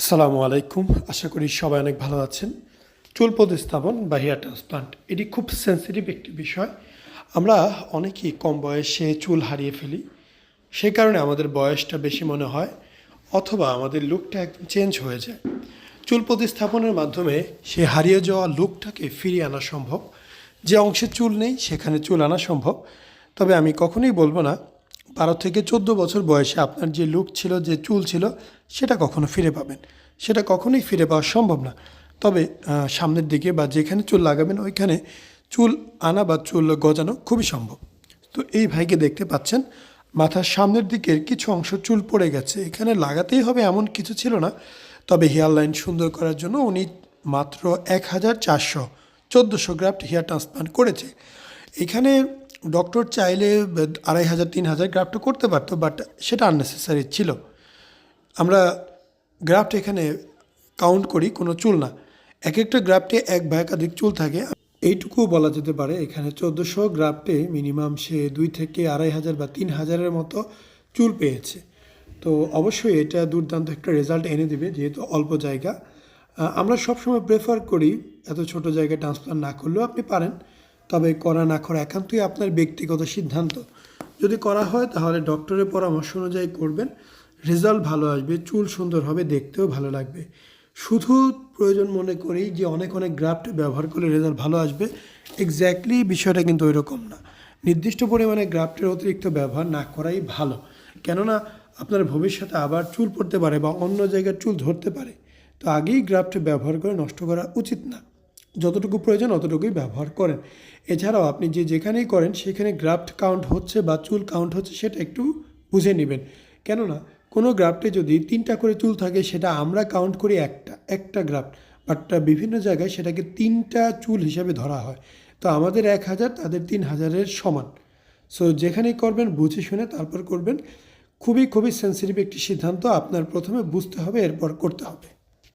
আসসালামু আলাইকুম। আশা করি সবাই অনেক ভালো আছেন। চুল প্রতিস্থাপন বা হেয়ার ট্রান্সপ্লান্ট এটি খুব সেন্সিটিভ একটি বিষয়। আমরা অনেকেই কম বয়সে চুল হারিয়ে ফেলি। সে কারণে আমাদের বয়সটা বেশি মনে হয়, অথবা আমাদের লুকটা একদম চেঞ্জ হয়ে যায়। চুল প্রতিস্থাপনের মাধ্যমে সে হারিয়ে যাওয়া লুকটাকে ফিরিয়ে আনা সম্ভব। যে অংশে চুল নেই, সেখানে চুল আনা সম্ভব। তবে আমি কখনোই বলব না বারো থেকে চোদ্দ বছর বয়সে আপনার যে লুক ছিল, যে চুল ছিল, সেটা কখনো ফিরে পাবেন। সেটা কখনোই ফিরে পাওয়া সম্ভব না। তবে সামনের দিকে বা যেখানে চুল লাগাবেন, ওইখানে চুল আনা বা চুল গজানো খুবই সম্ভব। তো এই ভাইকে দেখতে পাচ্ছেন, মাথার সামনের দিকের কিছু অংশ চুল পড়ে গেছে। এখানে লাগাতেই হবে এমন কিছু ছিল না। তবে হেয়ার লাইন সুন্দর করার জন্য উনি মাত্র এক হাজার চারশো চোদ্দোশো গ্রাফট হেয়ার ট্রান্সপ্লান্ট করেছে। এখানে ডক্টর চাইলে, আড়াই হাজার, তিন হাজার গ্রাফটও করতে পারতো বাট সেটা আননেসেসারি ছিল। আমরা গ্রাফট এখানে কাউন্ট করি, কোনো চুল না। এক একটা গ্রাফটে এক বা একাধিক চুল থাকে। এইটুকু বলা যেতে পারে, এখানে চোদ্দোশো গ্রাফটে মিনিমাম সে দুই থেকে আড়াই হাজার বা তিন হাজারের মতো চুল পেয়েছে। তো অবশ্যই এটা দুর্দান্ত একটা রেজাল্ট এনে দেবে, যেহেতু অল্প জায়গা। আমরা সবসময় প্রেফার করি, এত ছোট জায়গায় ট্রান্সপ্লান্ট না করলেও আপনি পারেন। তবে করা না করা একান্তই আপনার ব্যক্তিগত সিদ্ধান্ত। যদি করা হয়, তাহলে ডক্টরের পরামর্শ অনুযায়ী করবেন। রেজাল্ট ভালো আসবে, চুল সুন্দর হবে, দেখতেও ভালো লাগবে। শুধু প্রয়োজন মনে করি যে অনেক অনেক গ্রাফট ব্যবহার করলে রেজাল্ট ভালো আসবে, এক্স্যাক্টলি বিষয়টা কিন্তু ওই রকম না। নির্দিষ্ট পরিমাণে গ্রাফটের অতিরিক্ত ব্যবহার না করাই ভালো। কেননা, আপনার ভবিষ্যতে আবার চুল পড়তে পারে বা অন্য জায়গার চুল ধরতে পারে। তো আগেই গ্রাফট ব্যবহার করে নষ্ট করা উচিত না। যতটুকু প্রয়োজন অতটুকুই ব্যবহার করেন। এছাড়াও আপনি যে যেখানেই করেন, সেখানে গ্রাফট কাউন্ট হচ্ছে বা চুল কাউন্ট হচ্ছে, সেটা একটু বুঝে নেবেন। কেননা, কোনো গ্রাফটে যদি তিনটা করে চুল থাকে, সেটা আমরা কাউন্ট করি একটা একটা গ্রাফট বাট বিভিন্ন জায়গায় সেটাকে তিনটা চুল হিসাবে ধরা হয়। তো আমাদের এক হাজার, তাদের তিন হাজারের সমান। সো যেখানেই করবেন, বুঝে শুনে তারপর করবেন। খুবই খুবই সেন্সিটিভ একটি সিদ্ধান্ত আপনার প্রথমে বুঝতে হবে, এরপর করতে হবে।